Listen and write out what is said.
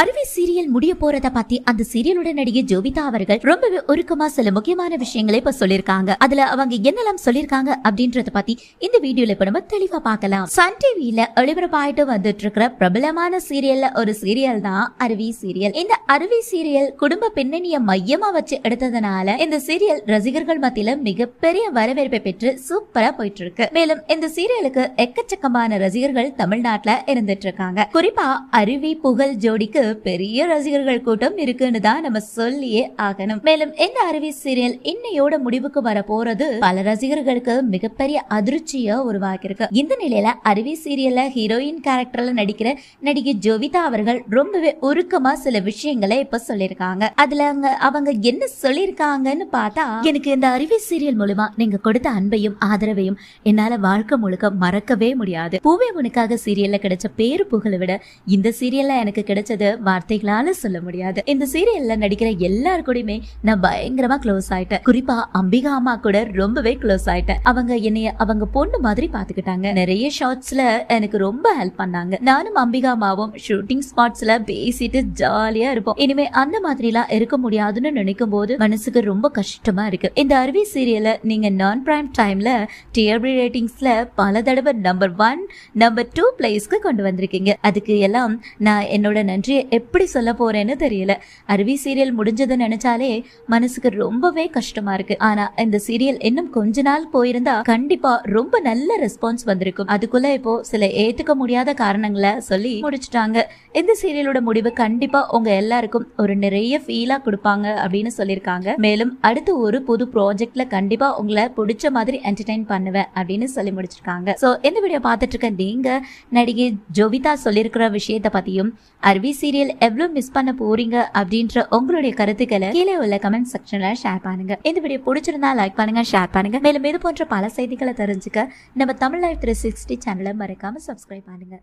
அருவி சீரியல் முடிய போறத பத்தி அந்த சீரியலோட நடிகை ஜோவிதா அவர்கள் ரொம்பவே ஒருக்கமா சில முக்கியமான விஷயங்களை இப்ப சொல்லிருக்காங்க. அதுல அவங்க என்னெல்லாம் சொல்லிருக்காங்க அப்படின்றத பத்தி இந்த வீடியோல இப்ப நம்ம தெளிவா பார்க்கலாம். சன் டிவில ஒளிபரப்பாயிட்டு வந்துட்டு இருக்கிற பிரபலமான சீரியல்ல ஒரு சீரியல் தான் அருவி சீரியல். இந்த அருவி சீரியல் குடும்ப பின்னணிய மையமா வச்சு எடுத்ததுனால இந்த சீரியல் ரசிகர்கள் மத்தியில மிகப்பெரிய வரவேற்பை பெற்று சூப்பரா போயிட்டு இருக்கு மேலும் இந்த சீரியலுக்கு எக்கச்சக்கமான ரசிகர்கள் தமிழ்நாட்டுல இருந்துட்டு இருக்காங்க குறிப்பா அருவி புகழ் ஜோடிக்கு பெரிய ரசிகர்கள் கூட்டம் இருக்குன்னு தான் நம்ம சொல்லியே ஆகணும். மேலும் இந்த அருவி சீரியல் இன்னையோட முடிவுக்கு வர போறது பல ரசிகர்களுக்கு மிகப்பெரிய அதிர்ச்சியை உருவாக்கியிருக்கு. இந்த நிலையில அருவி சீரியல்ல ஹீரோயின் கேரக்டர்ல நடிக்கிற நடிகை ஜோவிதா அவர்கள் ரொம்பவே உருக்கமா சில விஷயங்களை இப்ப சொல்லியிருக்காங்க. அதுல அவங்க அவங்க என்ன சொல்லியிருக்காங்கன்னு பார்த்தா எனக்கு இந்த அருவி சீரியல் மூலமா நீங்க கொடுத்த அன்பையும் ஆதரவையும் என்னால வாழ்க்கை முழுக்க மறக்கவே முடியாது. பூவே உனக்காக சீரியல்ல கிடைச்ச பேரு புகழை விட இந்த சீரியல்ல எனக்கு கிடைச்சது வார்த்தைகளால சொல்ல முடியாது. இந்த சீரியல்ல நடிக்கிற எல்லார் கூடயுமே நான் பயங்கரமா க்ளோஸ் ஆயிட்டேன். குறிப்பா அம்பிகா அம்மா கூட ரொம்பவே க்ளோஸ் ஆயிட்டேன். அவங்க என்னைய அவங்க பொண்ணு மாதிரி பாத்துக்கிட்டாங்க. நிறைய ஷார்ட்ஸ்ல எனக்கு ரொம்ப ஹெல்ப் பண்ணாங்க. நானும் அம்பிகா அம்மாவும் ஷூட்டிங் ஸ்பாட்ஸ்ல பேசிட்டு ஜாலியா இருப்போம். இனிமே அந்த மாதிரிலாம் இருக்க முடியாதுன்னு நினைக்கும் போது மனசுக்கு ரொம்ப கஷ்டமா இருக்கு. இந்த அருவி சீரியலை நீங்க நான் பிரைம் டைம்ல டிஆர்பி ரேட்டிங்ஸ்ல பல தடவை நம்பர் ஒன் நம்பர் டூ பிளேஸ்க்கு கொண்டு வந்திருக்கீங்க. அதுக்கு எல்லாம் நான் என்னோட நன்றியை எப்படி சொல்ல போறேன்னு தெரியல. அருவி சீரியல் முடிஞ்சது நினைச்சாலே மனசுக்கு ரொம்பவே கஷ்டமா இருக்கு. ஆனா இந்த சீரியல் இன்னும் கொஞ்ச நாள் போயிருந்தா கண்டிப்பா ரொம்ப நல்ல ரெஸ்பான்ஸ் வந்திருக்கும். அதுக்குள்ள இப்போ சில ஏத்துக்க முடியாத காரணங்களை சொல்லி முடிச்சிட்டாங்க. இந்த சீரியலோட முடிவு கண்டிப்பா உங்க எல்லாருக்கும் ஒரு நிறைய ஃபீலா கொடுப்பாங்க அப்படின்னு சொல்லியிருக்காங்க. மேலும் அடுத்து ஒரு புது ப்ராஜெக்ட்ல கண்டிப்பா உங்களை பிடிச்ச மாதிரி என்டர்டைன் பண்ணுவேன் அப்படின்னு சொல்லி முடிச்சிருக்காங்க. சோ இந்த வீடியோ பார்த்துட்டு இருக்க நீங்க நடிகை ஜோவிதா சொல்லியிருக்கிற விஷயத்தை பத்தியும் அருவி சீரியல் எவ்வளவு மிஸ் பண்ண போறீங்க அப்படின்ற உங்களுடைய கருத்துக்களை கீழே உள்ள கமெண்ட் செக்ஷன்ல ஷேர் பண்ணுங்க. இந்த வீடியோ பிடிச்சிருந்தா லைக் பண்ணுங்க ஷேர் பண்ணுங்க. மேலும் இது போன்ற பல செய்திகளை தெரிஞ்சுக்க நம்ம தமிழ் லைஃப் த்ரீ சிக்ஸ்டி சேனலை மறக்காம சப்ஸ்கிரைப் பண்ணுங்க.